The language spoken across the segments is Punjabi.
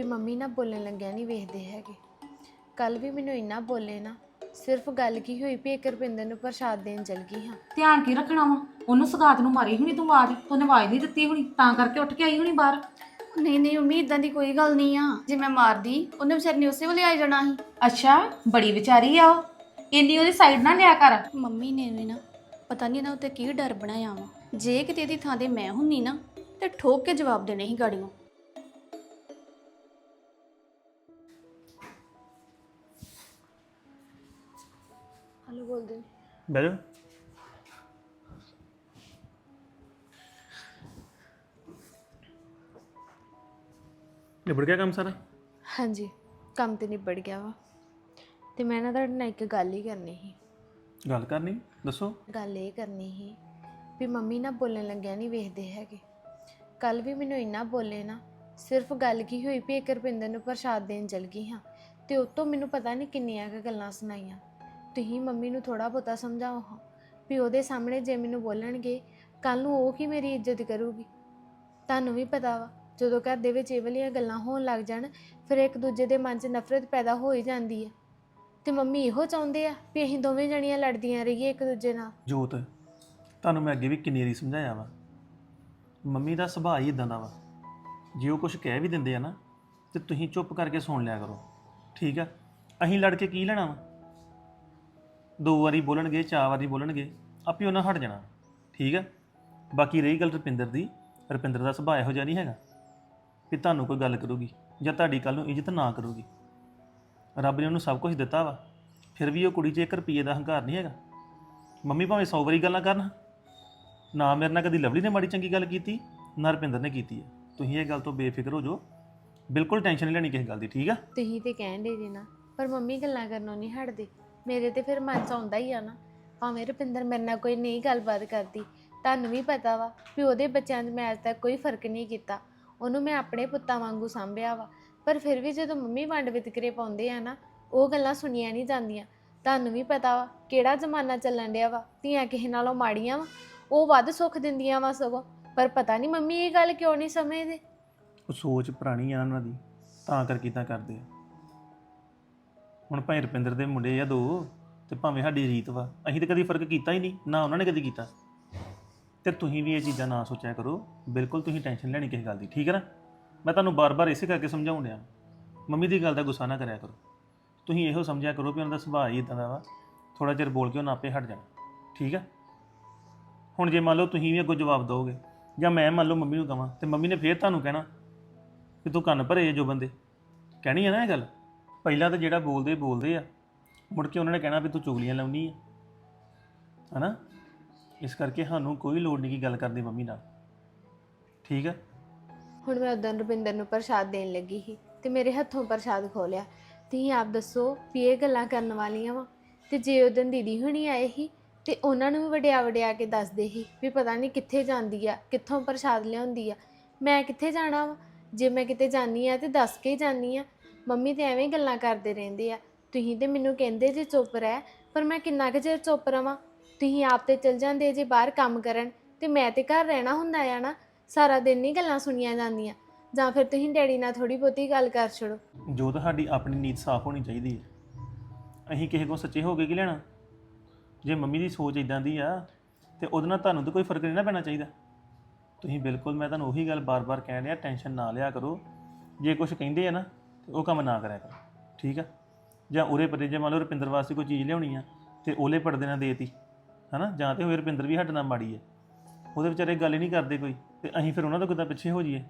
ਵੀ ਮੰਮੀ ਨਾ ਬੋਲਣ ਲੱਗਿਆ ਨਹੀਂ ਵੇਖਦੇ ਹੈਗੇ। ਕੱਲ ਵੀ ਮੈਨੂੰ ਇੰਨਾ ਬੋਲੇ ਨਾ ਸਿਰਫ ਗੱਲ ਕੀ ਹੋਈ ਵੀ ਇੱਕ ਰੁਪਿੰਦਰ ਨੂੰ ਪ੍ਰਸ਼ਾਦ ਦੇਣ ਚਲ ਗਈ ਹਾਂ। ਧਿਆਨ ਕੀ ਰੱਖਣਾ ਵਾ? ਉਹਨੂੰ ਸਗਾਤ ਨੂੰ ਮਾਰੀ ਹੁਣੀ ਤੂੰ ਆਵਾਜ਼ ਤੂੰ ਆਵਾਜ਼ ਨਹੀਂ ਦਿੱਤੀ ਹੁਣੀ ਤਾਂ ਕਰਕੇ ਉੱਠ ਕੇ ਆਈ ਹੁਣੀ ਬਾਹਰ। ਨਹੀਂ ਨਹੀਂ ਮੰਮੀ ਇਦਾਂ ਦੀ ਕੋਈ ਗੱਲ ਨਹੀਂ ਆ। ਜੇ ਮੈਂ ਮਾਰਦੀ ਉਹਨੇ ਵਿਚਾਰੀ ਨੇ ਉਸੇ ਵੇਲੇ ਆ ਜਾਣਾ ਸੀ। ਅੱਛਾ ਬੜੀ ਵਿਚਾਰੀ ਆ ਉਹ। ਇੰਨੀ ਉਹਦੀ ਸਾਈਡ ਨਾ ਲਿਆ ਕਰ। ਮੰਮੀ ਨੇ ਵੀ ਨਾ ਪਤਾ ਨਹੀਂ ਨਾ ਉੱਤੇ ਕੀ ਡਰ ਬਣਾਇਆ ਵਾ। ਜੇ ਕਿਤੇ ਇਹਦੀ ਥਾਂ ਤੇ ਮੈਂ ਹੁੰਨੀ ਨਾ ਤੇ ਠੋਕ ਕੇ ਜਵਾਬ ਦੇਣੇ ਸੀ ਗਾੜੀਆਂ ਹਲੋ ਬੋਲਦੇ ਨੇ ਬਹਿ ਜਾ ਨਿਬੜ ਗਿਆ ਕੰਮ ਸਾਰਾ? ਹਾਂਜੀ ਕੰਮ ਤੇ ਨਿਬੜ ਗਿਆ ਵਾ। ਤੇ ਮੈਂ ਨਾ ਤੁਹਾਡੇ ਨਾਲ ਇੱਕ ਗੱਲ ਹੀ ਕਰਨੀ ਸੀ। ਗੱਲ ਕਰਨੀ? ਦੱਸੋ। ਗੱਲ ਇਹ ਕਰਨੀ ਸੀ ਵੀ ਮੰਮੀ ਨਾ ਬੋਲਣ ਲੱਗਿਆ ਨਹੀਂ ਵੇਖਦੇ ਹੈਗੇ। ਕੱਲ ਵੀ ਮੈਨੂੰ ਇੰਨਾ ਬੋਲੇ ਨਾ ਸਿਰਫ ਗੱਲ ਕੀ ਹੋਈ ਵੀ ਇੱਕ ਰੁਪਿੰਦਰ ਨੂੰ ਪ੍ਰਸ਼ਾਦ ਦੇਣ ਚਲ ਗਈ ਹਾਂ। ਤੇ ਉਤੋਂ ਮੈਨੂੰ ਪਤਾ ਨਹੀਂ ਕਿੰਨੀਆਂ ਕੁ ਗੱਲਾਂ ਸੁਣਾਈਆਂ। ਤੁਸੀਂ ਮੰਮੀ ਨੂੰ ਥੋੜਾ ਬਹੁਤਾ ਸਮਝਾਓ ਹਾਂ ਵੀ ਉਹਦੇ ਸਾਹਮਣੇ ਜੇ ਮੈਨੂੰ ਬੋਲਣਗੇ ਕੱਲ ਨੂੰ ਉਹ ਕੀ ਮੇਰੀ ਇੱਜ਼ਤ ਕਰੂਗੀ? ਤੁਹਾਨੂੰ ਵੀ ਪਤਾ ਵਾ, ਜਦੋਂ ਘਰ ਦੇ ਵਿੱਚ ਇਹ ਵਾਲੀਆਂ ਗੱਲਾਂ ਹੋਣ ਲੱਗ ਜਾਣ, ਫਿਰ ਇੱਕ ਦੂਜੇ ਦੇ ਮਨ 'ਚ ਨਫ਼ਰਤ ਪੈਦਾ ਹੋ ਹੀ ਜਾਂਦੀ ਹੈ। ਤੇ ਮੰਮੀ ਇਹੋ ਚਾਹੁੰਦੇ ਆ ਵੀ ਅਸੀਂ ਦੋਵੇਂ ਜਣੀਆਂ ਲੜਦੀਆਂ ਰਹੀਏ ਇੱਕ ਦੂਜੇ ਨਾਲ? ਜੋਤ, ਤੁਹਾਨੂੰ ਮੈਂ ਅੱਗੇ ਵੀ ਕਿੰਨੀ ਵਾਰੀ ਸਮਝਾਇਆ ਵਾ। ਮੰਮੀ ਦਾ ਸੁਭਾਅ ਹੀ ਇਦਾਂ ਦਾ ਵਾ। ਜੇ ਉਹ ਕੁਝ ਕਹਿ ਵੀ ਦਿੰਦੇ ਆ ਨਾ, ਤੇ ਤੁਸੀਂ ਚੁੱਪ ਕਰਕੇ ਸੁਣ ਲਿਆ ਕਰੋ। ਠੀਕ ਆ? ਅਸੀਂ ਲੜ ਕੇ ਕੀ ਲੈਣਾ ਵਾ? ਦੋ ਵਾਰੀ ਬੋਲਣਗੇ, ਚਾਰ ਵਾਰੀ ਬੋਲਣਗੇ, ਆਪੇ ਉਹਨਾਂ ਹਟ ਜਾਣਾ। ਠੀਕ ਆ ਬਾਕੀ ਰਹੀ ਗੱਲ ਰੁਪਿੰਦਰ ਦੀ। ਰੁਪਿੰਦਰ ਦਾ ਸੁਭਾਅ ਇਹੋ ਜਿਹਾ ਨਹੀਂ ਹੈਗਾ ਵੀ ਤੁਹਾਨੂੰ ਕੋਈ ਗੱਲ ਕਰੂਗੀ ਜਾਂ ਤੁਹਾਡੀ ਕੱਲ ਨੂੰ ਇੱਜ਼ਤ ਨਾ ਕਰੂਗੀ। ਰੱਬ ਨੇ ਉਹਨੂੰ ਸਭ ਕੁਝ ਦਿੱਤਾ ਵਾ। ਫਿਰ ਵੀ ਉਹ ਕੁੜੀ 'ਚ 1 ਰੁਪਈਏ ਦਾ ਹੰਕਾਰ ਨਹੀਂ ਹੈਗਾ। ਮੰਮੀ ਭਾਵੇਂ 100 ਵਾਰੀ ਗੱਲਾਂ ਕਰਨ, ਨਾ ਮੇਰੇ ਨਾਲ ਕਦੀ ਲਵਲੀ ਨੇ ਮਾੜੀ ਚੰਗੀ ਗੱਲ ਕੀਤੀ, ਨਾ ਰੁਪਿੰਦਰ ਨੇ ਕੀਤੀ ਹੈ। ਤੁਸੀਂ ਇਹ ਗੱਲ ਤੋਂ ਬੇਫਿਕਰ ਹੋ ਜਾਓ। ਬਿਲਕੁਲ ਟੈਨਸ਼ਨ ਨਹੀਂ ਲੈਣੀ ਕਿਸੇ ਗੱਲ ਦੀ, ਠੀਕ ਆ? ਤੁਸੀਂ ਤੇ ਕਹਿੰਦੇ ਜੀ ਨਾ, ਪਰ ਮੰਮੀ ਗੱਲਾਂ ਕਰਨੋਂ ਨਹੀਂ ਹਟਦੇ। ਮੇਰੇ ਤੇ ਫਿਰ ਮਨ ਚ ਆਉਂਦਾ ਹੀ ਆ ਨਾ। ਭਾਵੇਂ ਰੁਪਿੰਦਰ ਮੇਰੇ ਨਾਲ ਕੋਈ ਨਹੀਂ ਗੱਲਬਾਤ ਕਰਦੀ, ਤੁਹਾਨੂੰ ਵੀ ਪਤਾ ਵਾ ਵੀ ਉਹਦੇ ਬੱਚਿਆਂ 'ਚ ਮੈਂ ਅੱਜ ਤੱਕ ਕੋਈ ਫ਼ਰਕ ਨਹੀਂ ਕੀਤਾ। ਉਹਨੂੰ ਮੈਂ ਆਪਣੇ ਪੁੱਤਾਂ ਵਾਂਗੂ ਸੰਭਿਆ ਵਾ। ਪਰ ਫਿਰ ਵੀ ਜਦੋਂ ਮੰਮੀ ਵੰਡ ਵਿਤਕਰੇ ਪਾਉਂਦੇ ਆ ਨਾ, ਉਹ ਗੱਲਾਂ ਸੁਣੀਆਂ ਨਹੀਂ ਜਾਂਦੀਆਂ। ਤੁਹਾਨੂੰ ਵੀ ਪਤਾ ਵਾ ਕਿਹੜਾ ਜ਼ਮਾਨਾ ਚੱਲਣ ਡਿਆ ਵਾ, ਧੀਆਂ ਕਿਸੇ ਨਾਲੋਂ ਮਾੜੀਆਂ ਵਾ, ਉਹ ਵੱਧ ਸੁੱਖ ਦਿੰਦੀਆਂ ਵਾ ਸਗੋਂ। ਪਰ ਪਤਾ ਨਹੀਂ ਮੰਮੀ ਇਹ ਗੱਲ ਕਿਉਂ ਨਹੀਂ ਸਮਝਦੇ? ਉਹ ਸੋਚ ਪੁਰਾਣੀ ਆ ਉਹਨਾਂ ਦੀ, ਤਾਂ ਕਰਕੇ ਇਦਾਂ ਕਰਦੇ ਆ। ਹੁਣ ਭਾਵੇਂ ਰੁਪਿੰਦਰ ਦੇ ਮੁੰਡੇ ਆ ਦੋ, ਤੇ ਭਾਵੇਂ ਸਾਡੀ ਰੀਤ ਵਾ, ਅਸੀਂ ਤਾਂ ਕਦੀ ਫ਼ਰਕ ਕੀਤਾ ਹੀ ਨਹੀਂ, ਨਾ ਉਹਨਾਂ ਨੇ ਕਦੀ ਕੀਤਾ। ਤੇ ਤੁਸੀਂ ਵੀ ਇਹ ਚੀਜ਼ਾਂ ਨਾ ਸੋਚਿਆ ਕਰੋ, ਬਿਲਕੁਲ ਤੁਸੀਂ ਟੈਨਸ਼ਨ ਲੈਣੀ ਕਿਸੇ ਗੱਲ ਦੀ, ਠੀਕ ਹੈ ਨਾ? ਮੈਂ ਤੁਹਾਨੂੰ ਬਾਰ-ਬਾਰ ਇਸੇ ਕਰਕੇ ਸਮਝਾਉਣ ਡਿਆ। ਮੰਮੀ ਦੀ ਗੱਲ ਦਾ ਗੁੱਸਾ ਨਾ ਕਰਿਆ ਕਰੋ। ਤੁਸੀਂ ਇਹੋ ਸਮਝਿਆ ਕਰੋ ਵੀ ਉਹਨਾਂ ਦਾ ਸੁਭਾਅ ਹੀ ਇਦਾਂ ਦਾ ਵਾ ਥੋੜਾ ਚਿਰ ਬੋਲ ਕੇ ਉਹਨਾਂ ਆਪੇ ਹਟ ਜਾਣਾ, ਠੀਕ ਆ ਹੁਣ ਜੇ ਮੰਨ ਲਓ ਤੁਸੀਂ ਵੀ ਅੱਗੋਂ ਜਵਾਬ ਦਿਓਗੇ, ਜਾਂ ਮੈਂ ਮੰਨ ਲਓ ਮੰਮੀ ਨੂੰ ਕਹਾਂ ਤੇ ਮੰਮੀ ਨੇ ਫੇਰ ਤੁਹਾਨੂੰ ਕਹਿਣਾ ਕਿ ਤੂੰ ਕੰਨ ਭਰੇ ਜੋ ਬੰਦੇ। ਕਹਿਣੀ ਹੈ ਨਾ ਇਹ ਗੱਲ? ਪਹਿਲਾਂ ਤਾਂ ਜਿਹੜਾ ਬੋਲਦੇ ਬੋਲਦੇ ਆ, ਮੁੜ ਕੇ ਉਹਨਾਂ ਨੇ ਕਹਿਣਾ ਵੀ ਤੂੰ ਚੁਗਲੀਆਂ ਲਾਉਣੀ ਆ। ਹਨਾ? ਇਸ ਕਰਕੇ ਸਾਨੂੰ ਕੋਈ ਲੋੜ ਨਹੀਂ ਕੀ ਗੱਲ ਕਰਨ ਮੰਮੀ ਨਾਲ। ਠੀਕ ਆ? ਹੁਣ ਮੈਂ ਉਦੋਂ ਰੁਪਿੰਦਰ ਨੂੰ ਪ੍ਰਸ਼ਾਦ ਦੇਣ ਲੱਗੀ ਸੀ ਤੇ ਮੇਰੇ ਹੱਥੋਂ ਪ੍ਰਸ਼ਾਦ ਖੋਲਿਆ। ਤੁਸੀਂ ਆਪ ਦੱਸੋ ਵੀ ਇਹ ਗੱਲਾਂ ਕਰਨ ਵਾਲੀਆਂ ਵਾ। ਤੇ ਜੇ ਉਦੋਂ ਦੀਦੀ ਹੁਣੀ ਆਏ ਸੀ ਤੇ ਉਹਨਾਂ ਨੂੰ ਵੀ ਵਡਿਆ ਵਡਿਆ ਕੇ ਦੱਸਦੇ ਸੀ ਵੀ ਪਤਾ ਨਹੀਂ ਕਿੱਥੇ ਜਾਂਦੀ ਆ, ਕਿੱਥੋਂ ਪ੍ਰਸ਼ਾਦ ਲਿਆਉਂਦੀ ਆ। ਮੈਂ ਕਿੱਥੇ ਜਾਣਾ ਵਾ? ਜੇ ਮੈਂ ਕਿਤੇ ਜਾਨੀ ਆ ਤੇ ਦੱਸ ਕੇ ਹੀ ਜਾਨੀ ਆ। ਮੰਮੀ ਤੇ ਐਵੇਂ ਗੱਲਾਂ ਕਰਦੇ ਰਹਿੰਦੇ ਆ। ਤੁਸੀਂ ਤੇ ਮੈਨੂੰ ਕਹਿੰਦੇ ਜੇ ਚੁੱਪ ਰਹਿ, ਪਰ ਮੈਂ ਕਿੰਨਾ ਕੁ ਚਿਰ ਚੁੱਪ ਰਵਾਂ? ਤੁਸੀਂ ਆਪ ਤੇ ਚਲ ਜਾਂਦੇ ਜੇ ਬਾਹਰ ਕੰਮ ਕਰਨ, ਤੇ ਮੈਂ ਤੇ ਘਰ ਰਹਿਣਾ ਹੁੰਦਾ ਆ ਨਾ, ਸਾਰਾ ਦਿਨ ਨਹੀਂ ਗੱਲਾਂ ਸੁਣੀਆਂ ਜਾਂਦੀਆਂ। ਜਾਂ ਫਿਰ ਤੁਸੀਂ ਡੈਡੀ ਨਾਲ ਥੋੜੀ ਬਹੁਤੀ ਗੱਲ ਕਰ ਛੜੋ ਜੋ ਤੁਹਾਡੀ ਆਪਣੀ ਨੀਤ ਸਾਫ਼ ਹੋਣੀ ਚਾਹੀਦੀ ਹੈ। ਅਸੀਂ ਕਿਸੇ ਕੋਲ ਸੱਚੇ ਹੋ ਕੇ ਕੀ ਲੈਣਾ? ਜੇ ਮੰਮੀ ਦੀ ਸੋਚ ਇਦਾਂ ਦੀ ਆ, ਤੇ ਉਹਦੇ ਨਾਲ ਤੁਹਾਨੂੰ ਤਾਂ ਕੋਈ ਫ਼ਰਕ ਨਹੀਂ ਨਾ ਪੈਣਾ ਚਾਹੀਦਾ। ਤੁਸੀਂ ਬਿਲਕੁਲ ਮੈਂ ਤੁਹਾਨੂੰ ਉਹੀ ਗੱਲ ਬਾਰ-ਬਾਰ ਕਹਿ ਰਿਹਾ ਟੈਨਸ਼ਨ ਨਾ ਲਿਆ ਕਰੋ। ਜੇ ਕੁਝ ਕਹਿੰਦੇ ਆ ਨਾ ਤੇ ਉਹ ਕੰਮ ਨਾ ਕਰਿਆ ਕਰੋ ਠੀਕ ਆ? ਜਾਂ ਉਰੇ ਪਰੇ ਜੇ ਮੰਨ ਲਓ ਰੁਪਿੰਦਰ ਵਾਸਤੇ ਕੋਈ ਚੀਜ਼ ਲਿਆਉਣੀ ਆ ਤੇ ਉਹਲੇ ਪੜਦੇ ਨਾਲ ਦੇਤੀ ਹਨਾ? ਜਾਂ ਤੇ ਹੋਏ ਰੁਪਿੰਦਰ ਵੀ ਸਾਡੇ ਨਾਲ ਮਾੜੀ ਹੈ ਉਹਦੇ ਵਿਚਾਰੇ ਗੱਲ ਹੀ ਨਹੀਂ ਕਰਦੇ ਕੋਈ ਤੇ ਅਸੀਂ ਫਿਰ ਉਹਨਾਂ ਤੋਂ ਕਿੱਦਾਂ ਪਿੱਛੇ ਹੋ ਜਾਈਏ?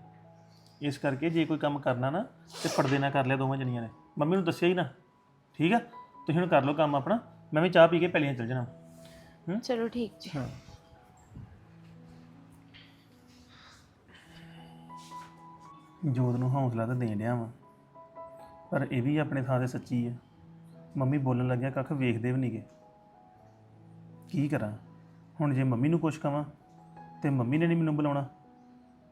ਇਸ ਕਰਕੇ ਜੇ ਕੋਈ ਕੰਮ ਕਰਨਾ ਨਾ ਤੇ ਪਰਦੇ ਨਾਲ ਕਰ ਲਿਆ ਦੋਵਾਂ ਜਣੀਆਂ ਨੇ। ਮੰਮੀ ਨੂੰ ਦੱਸਿਆ ਹੀ ਨਾ ਠੀਕ ਆ? ਤੁਸੀਂ ਹੁਣ ਕਰ ਲਓ ਕੰਮ ਆਪਣਾ ਮੈਂ ਵੀ ਚਾਹ ਪੀ ਕੇ ਪਹਿਲੀਆਂ ਚੱਲ ਜਾਣਾ। ਚਲੋ ਠੀਕ ਜੀ। ਹਾਂ। ਜੋਤ ਨੂੰ ਹੌਸਲਾ ਤਾਂ ਦੇਣ ਡਿਆ ਵਾਂ। ਪਰ ਇਹ ਵੀ ਆਪਣੇ ਥਾਂ ਤੇ ਸੱਚੀ ਹੈ। ਮੰਮੀ ਬੋਲਣ ਲੱਗਿਆ ਕੱਖ ਵੇਖਦੇ ਵੀ ਨਹੀਂਗੇ ਕੀ ਕਰਾਂ? ਹੁਣ ਜੇ ਮੰਮੀ ਨੂੰ ਕੁਛ ਕਵਾਂ ਤੇ ਮੰਮੀ ਨੇ ਨਹੀਂ ਮੈਨੂੰ ਬੁਲਾਉਣਾ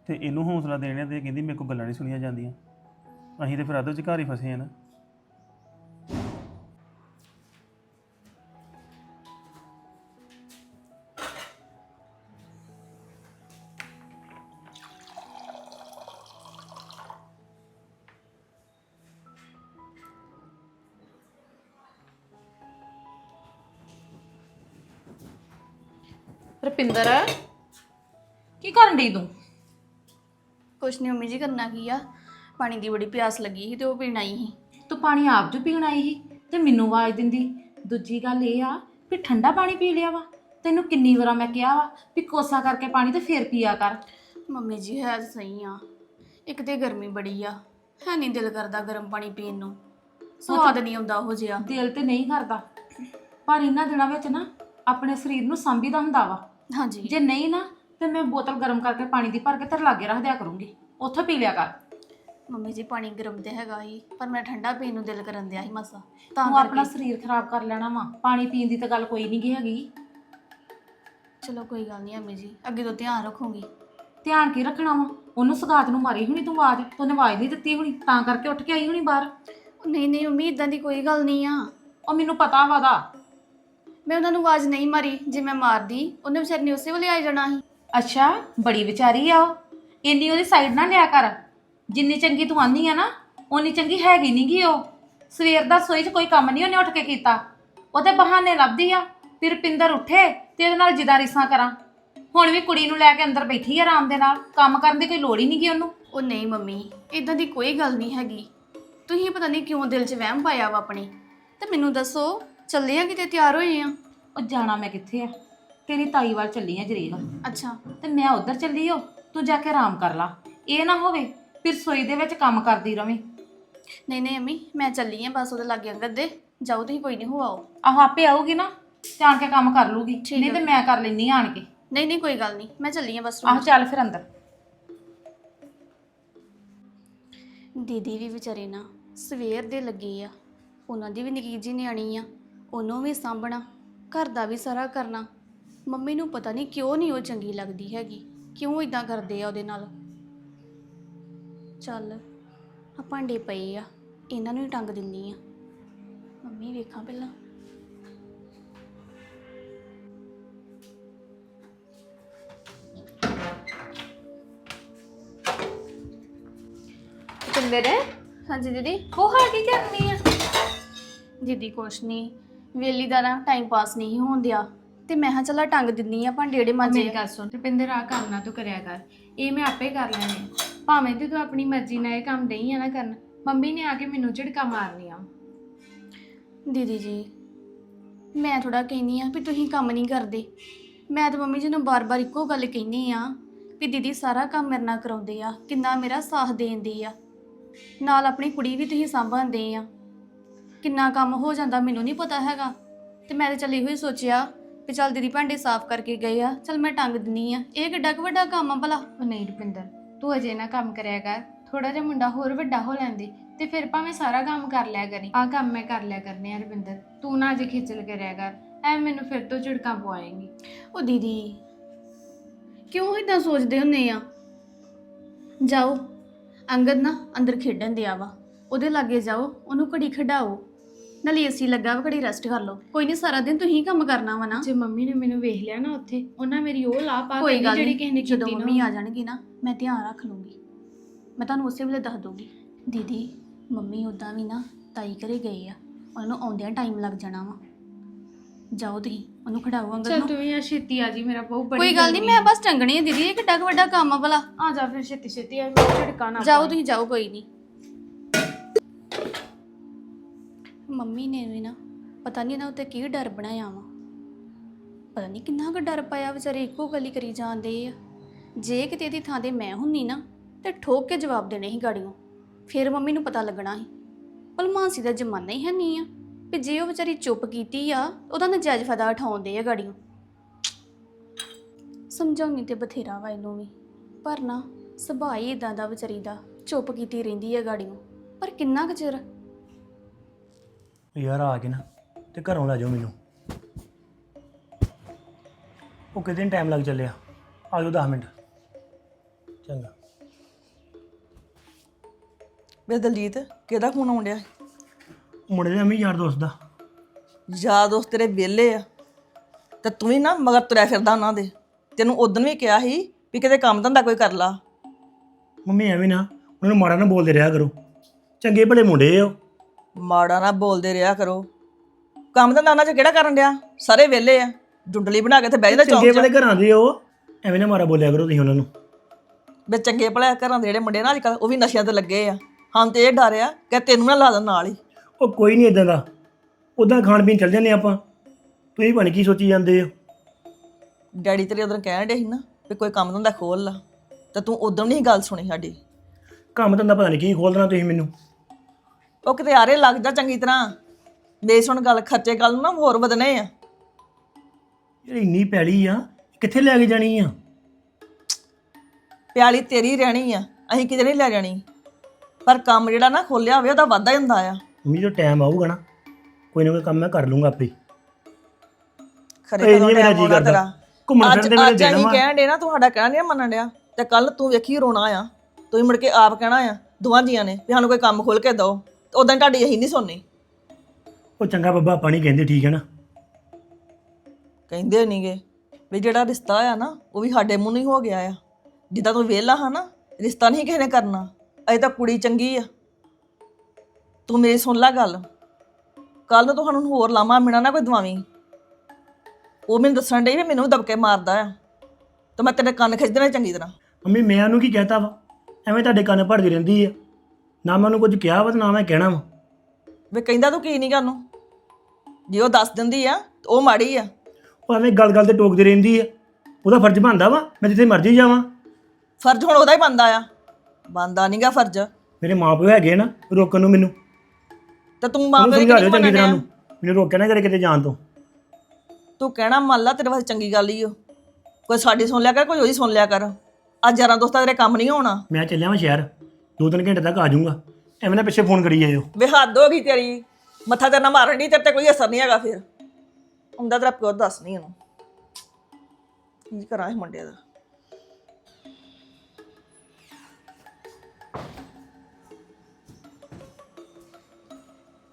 ਤੇ ਇਹਨੂੰ ਹੌਸਲਾ ਦੇਣਾ ਤੇ ਕਹਿੰਦੀ ਮੇਰੇ ਕੋਲ ਗੱਲਾਂ ਨਹੀਂ ਸੁਣੀਆਂ ਜਾਂਦੀਆਂ। ਅਸੀਂ ਤੇ ਫਿਰ ਅੱਧ 'ਚ ਘਰ ਹੀ ਫਸੇ ਆ ਨਾ। ਰੁਪਿੰਦਰ। ਕੀ ਕਰਨ ਡਈ ਤੂੰ? ਕੁਛ ਨਹੀਂ ਮੰਮੀ ਜੀ ਕਰਨਾ ਕੀ ਆ? ਪਾਣੀ ਦੀ ਬੜੀ ਪਿਆਸ ਲੱਗੀ ਸੀ ਤੇ ਉਹ ਪੀਣ ਆਈ ਸੀ। ਤੂੰ ਪਾਣੀ ਆਪ ਜੋ ਪੀਣ ਆਈ ਸੀ ਤੇ ਮੈਨੂੰ ਆਵਾਜ਼ ਦਿੰਦੀ। ਦੂਜੀ ਗੱਲ ਇਹ ਆ ਵੀ ਠੰਡਾ ਪਾਣੀ ਪੀ ਲਿਆ ਵਾ। ਤੈਨੂੰ ਕਿੰਨੀ ਵਾਰ ਮੈਂ ਕਿਹਾ ਵਾ ਵੀ ਕੋਸਾ ਕਰਕੇ ਪਾਣੀ ਤੇ ਫੇਰ ਪੀਆ ਕਰ। ਮੰਮੀ ਜੀ ਹੈ ਤਾਂ ਸਹੀ ਆ। ਇੱਕ ਤੇ ਗਰਮੀ ਬੜੀ ਆ। ਹੈ ਨਹੀਂ ਦਿਲ ਕਰਦਾ ਗਰਮ ਪਾਣੀ ਪੀਣ ਨੂੰ। ਸਵਾਦ ਨਹੀਂ ਆਉਂਦਾ ਉਹ ਜਿਹਾ। ਦਿਲ ਤੇ ਨਹੀਂ ਕਰਦਾ। ਪਰ ਇਹਨਾਂ ਦਿਨਾਂ ਵਿੱਚ ਨਾ ਆਪਣੇ ਸਰੀਰ ਨੂੰ ਸੰਭੀਦਾ ਹੁੰਦਾ ਵਾ। ਹਾਂਜੀ। ਜੇ ਨਹੀਂ ਨਾ ਤੇ ਮੈਂ ਬੋਤਲ ਗਰਮ ਕਰਕੇ ਪਾਣੀ ਦੀ ਭਰ ਕੇ ਤੇਰੇ ਲਾਗੇ ਰੱਖ ਦਿਆ ਕਰੂੰਗੀ। ਉੱਥੋਂ ਪੀ ਲਿਆ ਕਰ। ਮੰਮੀ ਜੀ ਪਾਣੀ ਗਰਮ ਤੇ ਹੈਗਾ ਹੀ ਪਰ ਮੈਂ ਠੰਡਾ ਪੀਣ ਨੂੰ ਦਿਲ ਕਰਨ ਦਿਆ ਸੀ ਮਸਾ। ਤਾਂ ਤੂੰ ਆਪਣਾ ਕਰਕੇ। ਸਰੀਰ ਖਰਾਬ ਕਰ ਲੈਣਾ ਵਾ। ਪਾਣੀ ਪੀਣ ਦੀ ਤਾਂ ਗੱਲ ਕੋਈ ਨਹੀਂ ਗੀ ਹੈਗੀ। ਚਲੋ ਕੋਈ ਗੱਲ ਨਹੀਂ ਮੰਮੀ ਜੀ ਅੱਗੇ ਤੋਂ ਧਿਆਨ ਰੱਖੂੰਗੀ। ਧਿਆਨ ਕੀ ਰੱਖਣਾ ਵਾ? ਉਹਨੂੰ ਸਗਾਤ ਨੂੰ ਮਾਰੀ ਹੁਣੀ ਤੂੰ ਆਵਾਜ਼ ਤੇ ਉਹਨੇ ਆਵਾਜ਼ ਨਹੀਂ ਦਿੱਤੀ ਹੁਣੀ ਤਾਂ ਕਰਕੇ ਉੱਠ ਕੇ ਆਈ ਹੁਣੀ ਬਾਹਰ। ਨਹੀਂ ਨਹੀਂ ਮੰਮੀ ਇਦਾਂ ਦੀ ਕੋਈ ਗੱਲ ਨਹੀਂ ਆ। ਉਹ ਮੈਨੂੰ ਪਤਾ ਵਾ ਦਾ ਮੈਂ ਉਹਨਾਂ ਨੂੰ ਆਵਾਜ਼ ਨਹੀਂ ਮਾਰੀ ਜੇ ਮੈਂ ਮਾਰਦੀ ਉਹਨੇ ਵਿਚਾਰੀ ਨੇ ਉਸੇ ਵੇਲੇ ਆ ਜਾਣਾ ਸੀ। ਅੱਛਾ ਬੜੀ ਵਿਚਾਰੀ ਆ ਉਹ। ਇੰਨੀ ਉਹਦੀ ਸਾਈਡ ਨਾ ਲਿਆ ਕਰ। ਜਿੰਨੀ ਚੰਗੀ ਤੂੰ ਆਨੀ ਆ ਨਾ ਓਨੀ ਚੰਗੀ ਹੈਗੀ ਨੀ ਗੀ ਉਹ। ਸਵੇਰ ਦਾ ਸੋਈ 'ਚ ਕੋਈ ਕੰਮ ਨਹੀਂ ਉਹਨੇ ਉੱਠ ਕੇ ਕੀਤਾ। ਉਹਦੇ ਬਹਾਨੇ ਲੱਭਦੀ ਆ ਫਿਰ ਪਿੰਦਰ ਉੱਠੇ ਤੇ ਉਹਦੇ ਨਾਲ ਜਿਦਾ ਰਿਸਾਂ ਕਰਾਂ। ਹੁਣ ਵੀ ਕੁੜੀ ਨੂੰ ਲੈ ਕੇ ਅੰਦਰ ਬੈਠੀ ਆ ਆਰਾਮ ਦੇ ਨਾਲ ਕੰਮ ਕਰਨ ਦੀ ਕੋਈ ਲੋੜ ਹੀ ਨਹੀਂ ਗੀ ਉਹਨੂੰ। ਉਹ ਨਹੀਂ ਮੰਮੀ ਇਦਾਂ ਦੀ ਕੋਈ ਗੱਲ ਨਹੀਂ ਹੈਗੀ। ਤੁਸੀਂ ਪਤਾ ਨਹੀਂ ਕਿਉਂ ਦਿਲ 'ਚ ਵਹਿਮ ਪਾਇਆ ਵਾ ਆਪਣੀ। ਤੇ ਮੈਨੂੰ ਦੱਸੋ ਚੱਲੇ ਆ ਕਿਤੇ ਤਿਆਰ ਹੋਏ ਆ? ਉਹ ਜਾਣਾ ਮੈਂ ਕਿੱਥੇ ਆ? ਤੇਰੀ ਤਾਈ ਵੱਲ ਚੱਲੀ ਆ ਜਰੀਲ ਅੱਛਾ। ਤੇ ਮੈਂ ਉਧਰ ਚੱਲੀ ਓ ਤੂੰ ਜਾ ਕੇ ਆਰਾਮ ਕਰ ਲਾ। ਇਹ ਨਾ ਹੋਵੇ ਫਿਰ ਸੋਈ ਦੇ ਵਿੱਚ ਕੰਮ ਕਰਦੀ ਰਵੇਂ। ਨਹੀਂ ਨਹੀਂ ਅੰਮੀ ਮੈਂ ਚੱਲੀ ਆ ਬਸ ਉਹਦੇ ਲਾਗੇ ਅੰਗਦ ਦੇ। ਜਾਓ ਤੁਸੀਂ ਕੋਈ ਨਹੀਂ ਹੋ ਆਓ। ਆਹ ਆਪੇ ਆਊਗੀ ਨਾ ਆਣ ਕੇ ਕੰਮ ਕਰ ਲੂਗੀ। ਠੀਕ ਨਹੀਂ ਤੇ ਆ। ਮੈਂ ਕਰ ਲੈਣੀ ਆਣ ਕੇ। ਨਹੀਂ ਨਹੀਂ ਕੋਈ ਗੱਲ ਨਹੀਂ ਮੈਂ ਚੱਲੀ ਆ ਬਸ ਆਹ ਚੱਲ ਫਿਰ ਅੰਦਰ। ਦੀਦੀ ਵੀ ਵਿਚਾਰੇ ਨਾ ਸਵੇਰ ਦੇ ਲੱਗੇ ਆ ਉਹਨਾਂ ਦੀ ਵੀ ਨਿੱਕੀ ਜੀ ਨਿਆਣੀ ਆ। ਉਹਨੂੰ ਵੀ ਸਾਂਭਣਾ ਘਰ ਦਾ ਵੀ ਸਾਰਾ ਕਰਨਾ। ਮੰਮੀ ਨੂੰ ਪਤਾ ਨਹੀਂ ਕਿਉਂ ਨਹੀਂ ਉਹ ਚੰਗੀ ਲੱਗਦੀ ਹੈਗੀ ਕਿਉਂ ਇਦਾਂ ਕਰਦੇ ਆ ਉਹਦੇ ਨਾਲ। ਚੱਲ ਆ ਭਾਂਡੇ ਪਏ ਆ ਇਹਨਾਂ ਨੂੰ ਹੀ ਟੰਗ ਦਿੰਨੀ ਆ। ਮੰਮੀ ਵੇਖਾਂ ਪਹਿਲਾਂ। ਕਿੰਦਰ? ਹਾਂਜੀ ਦੀਦੀ। ਉਹ ਕੀ ਕਰਨੀ ਆ? ਦੀਦੀ ਕੁਛ ਨਹੀਂ ਵੇਲੀ ਦਾ ਨਾ ਟਾਈਮ ਪਾਸ ਨਹੀਂ ਹੋਣ ਦਿਆ। ਤੇ ਮੈਂ ਹਾਂ ਚੱਲਾ ਟੰਗ ਦਿੰਨੀ ਆ ਭਾਂਡੇ ਜਿਹੜੇ ਮਾਜੇ। ਮੇਰੀ ਗੱਲ ਸੁਣ ਰੁਪਿੰਦਰ ਆ ਕੰਮ ਨਾ ਤੂੰ ਕਰਿਆ ਕਰ। ਇਹ ਮੈਂ ਆਪੇ ਕਰ ਲੈਣੇ ਆ। ਭਾਵੇਂ ਤੇ ਤੂੰ ਆਪਣੀ ਮਰਜ਼ੀ ਨਾਲ ਇਹ ਕੰਮ ਨਹੀਂ ਆ ਨਾ ਕਰਨ ਮੰਮੀ ਨੇ ਆ ਕੇ ਮੈਨੂੰ ਝਿੜਕਾ ਮਾਰਨੀਆਂ। ਦੀਦੀ ਜੀ ਮੈਂ ਥੋੜਾ ਕਹਿੰਨੀ ਆ ਵੀ ਤੁਸੀਂ ਕੰਮ ਨਹੀਂ ਕਰਦੇ। ਮੈਂ ਤਾਂ ਮੰਮੀ ਜੀ ਨੂੰ ਬਾਰ-ਬਾਰ ਇੱਕੋ ਗੱਲ ਕਹਿੰਨੀ ਆ ਵੀ ਦੀਦੀ ਸਾਰਾ ਕੰਮ ਮੇਰੇ ਨਾਲ ਕਰਾਉਂਦੇ ਆ ਕਿੰਨਾ ਮੇਰਾ ਸਾਥ ਦੇਂਦੇ ਆ। ਨਾਲ ਆਪਣੀ ਕੁੜੀ ਵੀ ਤੁਸੀਂ ਸਾਂਭਣਦੇ ਆ। ਕਿੰਨਾ ਕੰਮ ਹੋ ਜਾਂਦਾ ਮੈਨੂੰ ਨਹੀਂ ਪਤਾ ਹੈਗਾ। ਤੇ ਮੈਂ ਤਾਂ ਚੱਲੀ ਹੋਈ ਸੋਚਿਆ ਵੀ ਚੱਲ ਦੀਦੀ ਭਾਂਡੇ ਸਾਫ਼ ਕਰਕੇ ਗਏ ਆ ਚੱਲ ਮੈਂ ਟੰਗ ਦਿੰਨੀ ਆ। ਇਹ ਕਿੱਡਾ ਕੁ ਵੱਡਾ ਕੰਮ ਆ ਭਲਾ? ਉਹ ਨਹੀਂ ਰੁਪਿੰਦਰ ਤੂੰ ਅਜੇ ਨਾ ਕੰਮ ਕਰਿਆ ਕਰ। ਥੋੜਾ ਜਿਹਾ ਮੁੰਡਾ ਹੋਰ ਵੱਡਾ ਹੋ ਲੈਂਦੇ ਤੇ ਫਿਰ ਭਾਵੇਂ ਸਾਰਾ ਕੰਮ ਕਰ ਲਿਆ ਕਰੀ। ਆ ਕੰਮ ਮੈਂ ਕਰ ਲਿਆ ਕਰਨੇ ਆ ਰੁਪਿੰਦਰ ਤੂੰ ਨਾ ਅਜੇ ਖੇਚਲ ਕਰਿਆ ਕਰ। ਐ ਮੈਨੂੰ ਫਿਰ ਤੋਂ ਝਿੜਕਾਂ ਪਵਾਏਂਗੀ। ਉਹ ਦੀਦੀ ਕਿਉਂ ਇਦਾਂ ਸੋਚਦੇ ਹੁੰਨੇ ਆ? ਜਾਓ ਅੰਗਦ ਨਾ ਅੰਦਰ ਖੇਡਣ ਦਿਆ ਵਾ। ਉਹਦੇ ਲਾਗੇ ਜਾਓ ਉਹਨੂੰ ਘੜੀ ਖਡਾਓ। ਨਾਲੇ ਏਸੀ ਲੱਗਾ ਵਾ ਘੜੀ ਰੈਸਟ ਕਰ ਲਓ। ਕੋਈ ਨਹੀਂ ਸਾਰਾ ਦਿਨ ਤੁਸੀਂ ਕੰਮ ਕਰਨਾ ਵਾ ਨਾ। ਜੇ ਮੰਮੀ ਨੇ ਮੈਨੂੰ ਵੇਖ ਲਿਆ ਨਾ ਉੱਥੇ ਉਹਨਾਂ ਮੇਰੀ ਉਹ ਲਾਹ ਪਾ ਕੋਈ ਗੱਲ ਜਿਹੜੀ ਨਹੀਂ ਕਿਸੇ ਨੇ ਜਦੋਂ ਕੀਤੀ ਮੰਮੀ ਨਾ ਆ ਜਾਣਗੇ ਨਾ ਮੈਂ ਧਿਆਨ ਰੱਖ ਲੂੰਗੀ। ਮੈਂ ਤੁਹਾਨੂੰ ਉਸੇ ਵੇਲੇ ਦੱਸ ਦੂੰਗੀ ਦੀਦੀ ਮੰਮੀ ਉਦਾਂ ਵੀ ਨਾ ਤਾਈ ਘਰੇ ਗਏ ਆ ਉਹਨਾਂ ਨੂੰ ਆਉਂਦਿਆਂ ਟਾਈਮ ਲੱਗ ਜਾਣਾ ਵਾ। ਜਾਓ ਤੁਸੀਂ ਉਹਨੂੰ ਖੜਾਓ ਅੰਗਦ ਚਲ ਨੂੰ। ਤੂੰ ਵੀ ਆ ਛੇਤੀ ਆ ਜੀ ਮੇਰਾ ਬਹੁਤ ਬੜੀ ਕੋਈ ਗੱਲ ਨਹੀਂ ਮੈਂ ਬਸ ਟੰਗਣੀ ਆ ਦੀਦੀ ਇਹ ਕਿੱਡਾ ਕੁ ਵੱਡਾ ਕੰਮ ਆ ਭਲਾ। ਆ ਜਾ ਫਿਰ ਛੇਤੀ ਛੇਤੀ ਆ ਝਿੜਕਾ ਨਾ ਜਾਓ। ਤੁਸੀਂ ਜਾਓ ਕੋਈ ਨਹੀਂ ਮੰਮੀ ਨੇ ਵੀ ਨਾ ਪਤਾ ਨਹੀਂ ਇਹਨਾਂ ਉੱਤੇ ਕੀ ਡਰ ਬਣਾਇਆ ਵਾ। ਪਤਾ ਨਹੀਂ ਕਿੰਨਾ ਕੁ ਡਰ ਪਾਇਆ ਵਿਚਾਰੇ ਇੱਕੋ ਗਲੀ ਕਰੀ ਜਾਂਦੇ ਆ। ਜੇ ਕਿਤੇ ਇਹਦੀ ਥਾਂ ਤੇ ਮੈਂ ਹੁੰਨੀ ਨਾ ਤੇ ਠੋਕ ਕੇ ਜਵਾਬ ਦੇਣੇ ਸੀ ਗਾੜੀਆਂ ਫਿਰ ਮੰਮੀ ਨੂੰ ਪਤਾ ਲੱਗਣਾ ਸੀ। ਭਲਮਾਨਸੀ ਦਾ ਜ਼ਮਾਨਾ ਹੀ ਹੈ ਨਹੀਂ ਆ ਵੀ ਜੇ ਉਹ ਵਿਚਾਰੀ ਚੁੱਪ ਕੀਤੀ ਆ, ਉਹਦਾ ਨਜਾਇਜ਼ ਫਾਇਦਾ ਉਠਾਉਂਦੇ ਆ ਗਾੜੀਆਂ ਸਮਝਾਉਣੀ ਤੇ ਬਥੇਰਾ ਵਾ ਇਹਨੂੰ ਵੀ। ਪਰ ਨਾ ਸੁਭਾਅ ਹੀ ਇਦਾਂ ਦਾ ਵਿਚਾਰੀ ਦਾ ਚੁੱਪ ਕੀਤੀ ਰਹਿੰਦੀ ਹੈ ਗਾੜੀਆਂ ਪਰ ਕਿੰਨਾ ਕੁ ਚਿਰ ਯਾਰ ਆ ਕੇ ਨਾ ਤੇ ਘਰੋਂ ਲੈ ਜਾਓ ਮੈਨੂੰ। ਉਹ ਕਿਤੇ ਦਿਨ ਟਾਈਮ ਲੱਗ ਚੱਲਿਆ? ਆ ਜਾਓ 10 ਮਿੰਟ। ਚੰਗਾ। ਵੇ ਦਲਜੀਤ ਕਿਹਦਾ ਫੋਨ ਆਉਣ ਡਿਆ ਮੁੰਡੇ ਦੇ ਅੰਮੀ ਯਾਰ ਦੋਸਤ ਦਾ। ਯਾਰ ਦੋਸਤ ਤੇਰੇ ਵਿਹਲੇ ਆ। ਤੇ ਤੂੰ ਵੀ ਨਾ ਮਗਰ ਤੁਰਿਆ ਫਿਰਦਾ ਉਹਨਾਂ ਦੇ। ਤੈਨੂੰ ਉਦੋਂ ਵੀ ਕਿਹਾ ਸੀ ਵੀ ਕਿਤੇ ਕੰਮ ਧੰਦਾ ਕੋਈ ਕਰ ਲਾ। ਮੰਮੀ ਐਵੇਂ ਨਾ ਉਹਨਾਂ ਨੂੰ ਮਾੜਾ ਨਾ ਬੋਲਦੇ ਰਿਹਾ ਕਰੋ। ਚੰਗੇ ਭਲੇ ਮੁੰਡੇ ਆ ਉਹ। ਮਾੜਾ ਨਾ ਬੋਲਦੇ ਰਿਹਾ ਕਰੋ। ਕੰਮ ਧੰਦਾ ਉਹਨਾਂ ਚ ਕਿਹੜਾ ਕਰਨ ਡਿਆ? ਸਾਰੇ ਵਿਹਲੇ ਆ। ਜੁੰਡਲੀ ਬਣਾ ਕੇ ਤੇ ਬਹਿ ਜਾਂਦਾ ਚੰਗੇ ਚੌਂਕ ਵਾਲੇ ਘਰਾਂ ਦੇ ਉਹ। ਐਵੇਂ ਨਾ ਮਾਰਾ ਬੋਲਿਆ ਕਰੋ ਤੁਸੀਂ ਉਹਨਾਂ ਨੂੰ। ਵੀ ਚੰਗੇ ਭਲੇ ਘਰਾਂ ਦੇ ਜਿਹੜੇ ਮੁੰਡੇ ਨਾ ਅੱਜ ਕੱਲ੍ਹ ਉਹ ਵੀ ਨਸ਼ਿਆਂ ਤੇ ਲੱਗੇ ਆ। ਹਾਂ ਤੇ ਇਹ ਡਰ ਆ ਕਿ ਤੈਨੂੰ ਨਾ ਲਾ ਦੇਣ ਨਾਲ ਹੀ। ਉਹ ਕੋਈ ਨਹੀਂ ਇਦਾਂ ਦਾ। ਉਦਾਂ ਖਾਣ ਪੀਣ ਚੱਲ ਜਾਂਦੇ ਆਪਾਂ। ਤੁਸੀਂ ਬਣ ਕੀ ਸੋਚੀ ਜਾਂਦੇ ਹੋ ਡੈਡੀ ਤੇਰੇ ਉਦੋਂ ਕਹਿਣ ਡੇ ਸੀ ਨਾ ਵੀ ਕੋਈ ਕੰਮ ਧੰਦਾ ਖੋਲ ਲਾ। ਤੇ ਤੂੰ ਉਦੋਂ ਨਹੀਂ ਗੱਲ ਸੁਣੀ ਸਾਡੀ। ਕੰਮ ਧੰਦਾ ਪਤਾ ਨਹੀਂ ਕੀ ਖੋਲ ਦੇਣਾ ਤੁਸੀਂ ਮੈਨੂੰ। ਉਹ ਕਿਤੇ ਆਰੇ ਲੱਗ ਜਾ ਚੰਗੀ ਤਰ੍ਹਾਂ। ਦੇ ਸੁਣ ਗੱਲ ਖਰਚੇ ਗੱਲ ਨੂੰ ਨਾ ਹੋਰ ਵਧਣੇ ਆ। ਜਿਹੜੀ ਇੰਨੀ ਪੈਲੀ ਆ ਕਿੱਥੇ ਲੈ ਕੇ ਜਾਣੀ ਆ? ਪਿਆਲੀ ਤੇਰੀ ਰਹਿਣੀ ਆ ਅਸੀਂ ਕਿਤੇ ਨਹੀਂ ਲੈ ਜਾਣੀ। ਪਰ ਕੰਮ ਜਿਹੜਾ ਨਾ ਖੋਲਿਆ ਹੋਵੇ ਉਹਦਾ ਵਾਧਾ ਹੀ ਹੁੰਦਾ ਆ। ਮੰਮੀ ਜਦੋਂ ਟਾਈਮ ਆਊਗਾ ਨਾ ਕੋਈ ਨਾ ਕੋਈ ਕੰਮ ਮੈਂ ਕਰ ਲੂੰਗਾ ਆਪੇ। ਖਰੇ ਇਹ ਨਹੀਂ ਮੇਰਾ ਜੀ ਕਰਦਾ। ਘੁੰਮਣ ਅੱਜ ਫਿਰਨ ਦੇ ਮੇਰੇ ਅੱਜ ਅਸੀਂ ਕਹਿਣ ਦੇ ਨਾ ਤੁਹਾਡਾ ਕਹਿਣਾ ਨਹੀਂ ਮੰਨਣ ਡਿਆ ਤੇ ਕੱਲ ਤੂੰ ਵੇਖੀ ਰੋਣਾ ਆ। ਤੂੰ ਮੁੜ ਕੇ ਆਪ ਕਹਿਣਾ ਆ ਦੋਵਾਂ ਜੀਆਂ ਨੇ ਵੀ ਸਾਨੂੰ ਕੋਈ ਕੰਮ ਖੋਲ ਕੇ ਦਿਓ। ਉਦੋਂ ਤੁਹਾਡੀ ਅਸੀਂ ਨਹੀਂ ਸੁਣਨੀ। ਉਹ ਚੰਗਾ ਬੱਬਾ ਆਪਾਂ ਨਹੀਂ ਕਹਿੰਦੇ ਠੀਕ ਹੈ ਨਾ? ਕਹਿੰਦੇ ਨਹੀਂਗੇ ਵੀ ਜਿਹੜਾ ਰਿਸ਼ਤਾ ਆ ਨਾ ਉਹ ਵੀ ਸਾਡੇ ਮੂੰਹ ਨਹੀਂ ਹੋ ਗਿਆ ਆ। ਜਿੱਦਾਂ ਤੂੰ ਵਿਹਲਾ ਹਾਂ ਨਾ ਰਿਸ਼ਤਾ ਨਹੀਂ ਕਿਸੇ ਨੇ ਕਰਨਾ। ਅਜੇ ਤਾਂ ਕੁੜੀ ਚੰਗੀ ਆ। ਤੂੰ ਮੇਰੀ ਸੁਣ ਲੈ ਗੱਲ। ਕੱਲ ਨੂੰ ਤੁਹਾਨੂੰ ਹੋਰ ਲਾਮਾ ਮਿਣਾ ਨਾ ਕੋਈ ਦਵਾਵੀਂ। ਉਹ ਮੈਨੂੰ ਦੱਸਣ ਡਈ ਵੀ ਮੈਨੂੰ ਦਬਕੇ ਮਾਰਦਾ ਆ। ਤੇ ਮੈਂ ਤੇਰੇ ਕੰਨ ਖਿੱਚ ਦੇਣੇ ਚੰਗੀ ਤਰ੍ਹਾਂ। ਮੰਮੀ ਮੈਂ ਉਹਨੂੰ ਕੀ ਕਹਤਾ ਵਾ? ਐਵੇਂ ਤੁਹਾਡੇ ਕੰਨ ਭਰਦੀ ਰਹਿੰਦੀ ਆ। ਨਾ ਮੈਂ ਉਹਨੂੰ ਕੁਝ ਕਿਹਾ ਵਾ ਤੇ ਨਾ ਮੈਂ ਕਹਿਣਾ ਵਾ। ਵੀ ਕਹਿੰਦਾ ਤੂੰ ਕੀ ਨਹੀਂ ਕਰਨੋਂ? ਜੇ ਉਹ ਦੱਸ ਦਿੰਦੀ ਆ ਤੇ ਉਹ ਮਾੜੀ ਆ। ਉਹ ਐਵੇਂ ਗੱਲ-ਗੱਲ ਤੇ ਟੋਕਦੀ ਰਹਿੰਦੀ ਆ। ਉਹਦਾ ਫਰਜ਼ ਬਣਦਾ ਵਾ ਮੈਂ ਜਿੱਥੇ ਮਰਜ਼ੀ ਜਾਵਾਂ। ਫਰਜ਼ ਹੁਣ ਉਹਦਾ ਹੀ ਬੰਦਾ ਆ। ਬੰਦਾ ਨਹੀਂਗਾ ਫਰਜ਼। ਮੇਰੇ ਮਾਪੇ ਹੈਗੇ ਨਾ ਰੋਕਣ ਨੂੰ ਮੈਨੂੰ। ਤੇ ਤੂੰ ਮਾਂ ਉਹਨੂੰ ਪਿਓ ਦੀ ਸਮਝਾ ਦਿਓ ਕਿਹੜੀ ਚੰਗੀ ਤਰ੍ਹਾਂ ਮੰਨਣਾ ਨੂੰ ਮੈਨੂੰ ਰੋਕਿਆ ਨਾ ਕਰੇ ਕਿਤੇ ਜਾਣ ਤੋਂ। ਤੂੰ ਕਹਿਣਾ ਮੰਨ ਲਾ ਤੇਰੇ ਵਾਸਤੇ ਚੰਗੀ ਗੱਲ ਹੀ ਓ ਕੋਈ ਸਾਡੀ ਸੁਣ ਲਿਆ ਕਰ ਕੋਈ ਉਹਦੀ ਸੁਣ ਲਿਆ ਕਰ। ਅੱਜ ਯਾਰਾਂ ਦੋਸਤਾਂ ਤੇਰੇ ਕੰਮ ਨਹੀਂ ਹੋਣਾ। ਮੈਂ ਚੱਲਿਆ ਮੈਂ ਸ਼ਹਿਰ। ਦੋ ਤਿੰਨ ਘੰਟੇ ਤੱਕ ਆ ਜਾਊਂਗਾ। ਐਵੇਂ ਨਾ ਪਿੱਛੇ ਫੋਨ ਕਰੀ ਜਾਇਓ। ਵੇ ਹੱਦ ਹੋ ਗਈ ਤੇਰੀ। ਮੱਥਾ ਤੇ ਨਾ ਮਾਰਨ ਦੀ ਤੇਰੇ ਤੇ ਕੋਈ ਅਸਰ ਨਹੀਂ ਹੈਗਾ ਫਿਰ। ਹੁੰਦਾ ਤੇਰਾ ਪਿਓ ਦੱਸ ਨਹੀਂ ਇਹਨੂੰ। ਕੀ ਕਰਾਂ ਇਸ ਮੁੰਡੇ ਦਾ?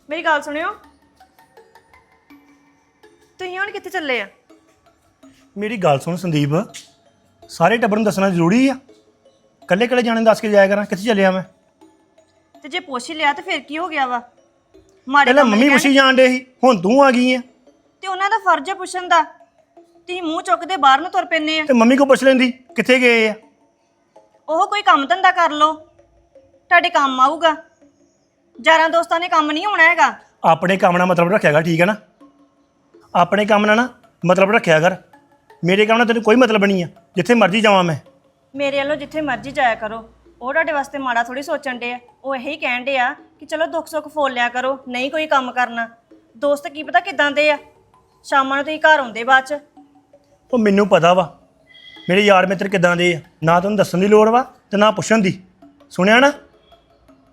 ਮੇਰੀ ਗੱਲ ਸੁਣਿਓ। ਤੁਸੀਂ ਹੁਣ ਕਿੱਥੇ ਚੱਲੇ ਆ? ਮੇਰੀ ਗੱਲ ਸੁਣ ਸੰਦੀਪ। ਸਾਰੇ ਟੱਬਰ ਨੂੰ ਦੱਸਣਾ ਜ਼ਰੂਰੀ ਆ। ਕੱਲੇ ਕੱਲੇ ਜਾਣੇ ਨੂੰ ਦੱਸ ਕੇ ਜਾਇਆ ਕਰਾਂ ਕਿੱਥੇ ਚੱਲਿਆ ਮੈਂ? ਤੇ ਜੇ ਪੁੱਛ ਹੀ ਲਿਆ ਤੇ ਫਿਰ ਕੀ ਹੋ ਗਿਆ ਵਾ? ਮਾੜੇ ਪਹਿਲਾਂ ਮੰਮੀ ਪੁੱਛੀ ਜਾਣ ਡੇ ਸੀ ਹੁਣ ਤੂੰ ਆ ਗਈ ਕਹਿਣੇ। ਤੇ ਉਹਨਾਂ ਦਾ ਫਰਜ਼ ਹੈ ਪੁੱਛਣ ਦਾ। ਤੁਸੀਂ ਮੂੰਹ ਚੁੱਕਦੇ ਬਾਹਰ ਨੂੰ ਤੁਰ ਪੈਂਦੇ ਆ। ਤੇ ਮੰਮੀ ਕੋ ਪੁੱਛ ਲੈਂਦੀ ਕਿੱਥੇ ਗਏ ਆ? ਉਹ ਕੋਈ ਕੰਮ ਧੰਦਾ ਕਰ ਲੋ ਤੁਹਾਡੇ ਕੰਮ ਆਊਗਾ। ਯਾਰਾਂ ਦੋਸਤਾਂ ਨੇ ਕੰਮ ਨਹੀਂ ਹੋਣਾ ਹੈਗਾ। ਆਪਣੇ ਕੰਮ ਨਾਲ ਮਤਲਬ ਰੱਖਿਆ ਕਰ ਠੀਕ ਹੈ ਨਾ? ਆਪਣੇ ਕੰਮ ਨਾਲ ਨਾ ਮਤਲਬ ਰੱਖਿਆ ਕਰ। ਮੇਰੇ ਕੰਮ ਨਾਲ ਤੈਨੂੰ ਕੋਈ ਮਤਲਬ ਨਹੀਂ ਆ ਜਿੱਥੇ ਮਰਜ਼ੀ ਜਾਵਾਂ ਮੈਂ। ਮੇਰੇ ਵੱਲੋਂ ਜਿੱਥੇ ਮਰਜ਼ੀ ਜਾਇਆ ਕਰੋ। ਉਹ ਤੁਹਾਡੇ ਵਾਸਤੇ ਮਾੜਾ ਥੋੜੀ ਸੋਚਣ ਦੇ ਆ। ਉਹ ਇਹੀ ਕਹਿਣ ਦੇ ਆ ਕਿ ਚਲੋ ਦੁੱਖ ਸੁੱਖ ਫੋਲ ਲਿਆ ਕਰੋ ਨਹੀਂ ਕੋਈ ਕੰਮ ਕਰਨਾ। ਦੋਸਤ ਕੀ ਪਤਾ ਕਿਦਾਂ ਦੇ ਆ? ਸ਼ਾਮਾਂ ਨੂੰ ਤੁਸੀਂ ਘਰ ਆਉਂਦੇ ਬਾਅਦ ਚ। ਉਹ ਮੈਨੂੰ ਪਤਾ ਵਾ। ਮੇਰੇ ਯਾਰ ਮਿੱਤਰ ਕਿਦਾਂ ਦੇ ਆ? ਨਾ ਤੈਨੂੰ ਦੱਸਣ ਦੀ ਲੋੜ ਵਾ ਤੇ ਨਾ ਪੁੱਛਣ ਦੀ। ਸੁਣਿਆ ਨਾ?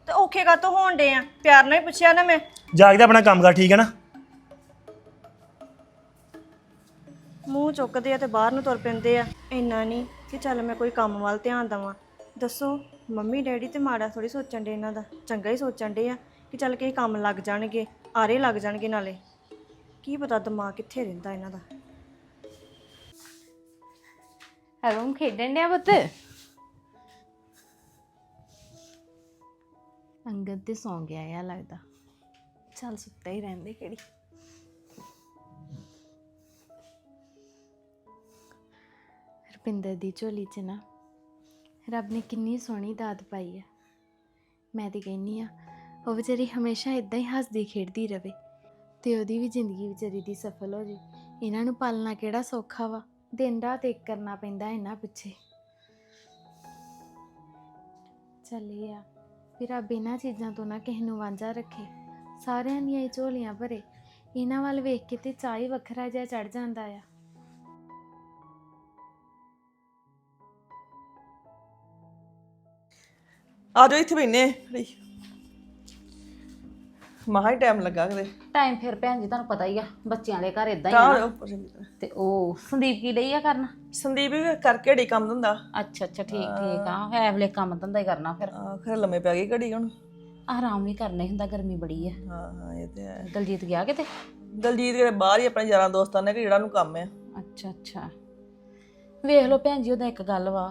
ਤੇ ਔਖੇ ਕਾਤੋਂ ਹੋਣ ਦੇ ਆ? ਪਿਆਰ ਨਾਲ ਹੀ ਪੁੱਛਿਆ ਨਾ ਮੈਂ। ਜਾ ਕੇ ਆਪਣਾ ਕੰਮ ਕਰ ਠੀਕ ਹੈ ਨਾ? ਮੂੰਹ ਚੁੱਕਦੇ ਆ ਤੇ ਬਾਹਰ ਨੂੰ ਤੁਰ ਪੈਂਦੇ ਆ। ਇੰਨਾ ਨਹੀਂ ਕਿ ਚੱਲ ਮੈਂ ਕੋਈ ਕੰਮ ਵੱਲ ਧਿਆਨ ਦਵਾਂ। ਦੱਸੋ, ਮੰਮੀ, ਡੈਡੀ ਤੇ ਮਾੜਾ ਥੋੜੀ ਸੋਚਣ ਦੇ ਇਹਨਾਂ ਦਾ। ਚੰਗਾ ਹੀ ਸੋਚਣ ਦੇ ਆ ਕਿ ਚੱਲ ਕਿਸੇ ਕੰਮ ਲੱਗ ਜਾਣਗੇ, ਆਰੇ ਲੱਗ ਜਾਣਗੇ ਨਾਲੇ। ਕੀ ਪਤਾ ਦਿਮਾਗ ਕਿੱਥੇ ਰਹਿੰਦਾ ਇਹਨਾਂ ਦਾ। ਹਰੋਂ ਖੇਡਣ ਡਿਆ ਪੁੱਤ? ਅੰਗਦ ਤੇ ਸੌਂ ਗਿਆ ਆ ਲੱਗਦਾ। ਚੱਲ ਸੁੱਤਾ ਹੀ ਰਹਿੰਦੇ ਕਿਹੜੀ ਰੁਪਿੰਦਰ ਦੀ ਝੋਲੀ 'ਚ ਨਾ, ਰੱਬ ਨੇ ਕਿੰਨੀ ਸੋਹਣੀ ਦਾਤ ਪਾਈ ਆ। ਮੈਂ ਤੇ ਕਹਿੰਨੀ ਆ, ਉਹ ਵਿਚਾਰੀ ਹਮੇਸ਼ਾ ਇਦਾਂ ਹੀ ਹੱਸਦੀ ਖੇਡਦੀ ਰਵੇ ਤੇ ਉਹਦੀ ਵੀ ਜ਼ਿੰਦਗੀ ਵਿਚਾਰੀ ਦੀ ਸਫਲ ਹੋ ਜੇ। ਇਹਨਾਂ ਨੂੰ ਪਾਲਣਾ ਕਿਹੜਾ ਸੌਖਾ ਵਾ? ਦਿਨ ਰਾਤ ਇੱਕ ਕਰਨਾ ਪੈਂਦਾ ਇਹਨਾਂ ਪਿੱਛੇ। ਚੱਲੇ ਆ ਵੀ ਰੱਬ ਇਹਨਾਂ ਚੀਜ਼ਾਂ ਤੋਂ ਨਾ ਕਿਸੇ ਨੂੰ ਵਾਂਝਾ ਰੱਖੇ। ਸਾਰਿਆਂ ਦੀਆਂ ਇਹ ਝੋਲੀਆਂ ਭਰੇ। ਇਹਨਾਂ ਵੱਲ ਵੇਖ ਕੇ ਤੇ ਚਾਹ ਹੀ ਵੱਖਰਾ ਜਿਹਾ ਚੜ ਜਾਂਦਾ ਆ। ਆ ਜਾਓ ਇੱਥੇ ਬੈਨੇ ਮਹਾ ਹੀ ਟਾਈਮ ਲੱਗਾ ਕਿਤੇ। ਟਾਈਮ ਫਿਰ ਭੈਣ ਜੀ ਤੁਹਾਨੂੰ ਪਤਾ ਹੀ ਆ ਬੱਚਿਆਂ ਦੇ ਘਰ ਇਦਾਂ ਹੀ ਤਾਂ ਆ ਨਾ। ਉਹ ਸੰਦੀਪ ਕੀ ਡਈ ਆ ਕਰਨਾ? ਸੰਦੀਪ ਵੀ ਕਰਕੇ ਢੀ ਕੰਮ ਦਿੰਦਾ ਅੱਛਾ ਅੱਛਾ ਠੀਕ ਠੀਕ ਆ। ਐ ਵੇਲੇ ਕੰਮ ਧੰਦਾ ਹੀ ਕਰਨਾ ਫਿਰ। ਖਰੇ ਲੰਮੇ ਪੈ ਗਈ ਘੜੀ ਹੁਣ। ਆਰਾਮ ਵੀ ਕਰਨਾ ਹੀ ਹੁੰਦਾ ਗਰਮੀ ਬੜੀ ਆ। ਹਾਂ ਹਾਂ ਇਹ ਤੇ ਹੈ। ਦਲਜੀਤ ਗਿਆ ਕਿਤੇ? ਦਲਜੀਤ ਦੇ ਬਾਹਰ ਹੀ ਆਪਣੇ ਯਾਰਾਂ ਦੋਸਤਾਂ ਨੇ ਕਿ ਜਿਹੜਾ ਨੂੰ ਕੰਮ ਆ। ਅੱਛਾ ਅੱਛਾ। ਵੇਖ ਲਓ ਭੈਣ ਜੀ ਉਹਦਾ ਇੱਕ ਗੱਲ ਵਾ।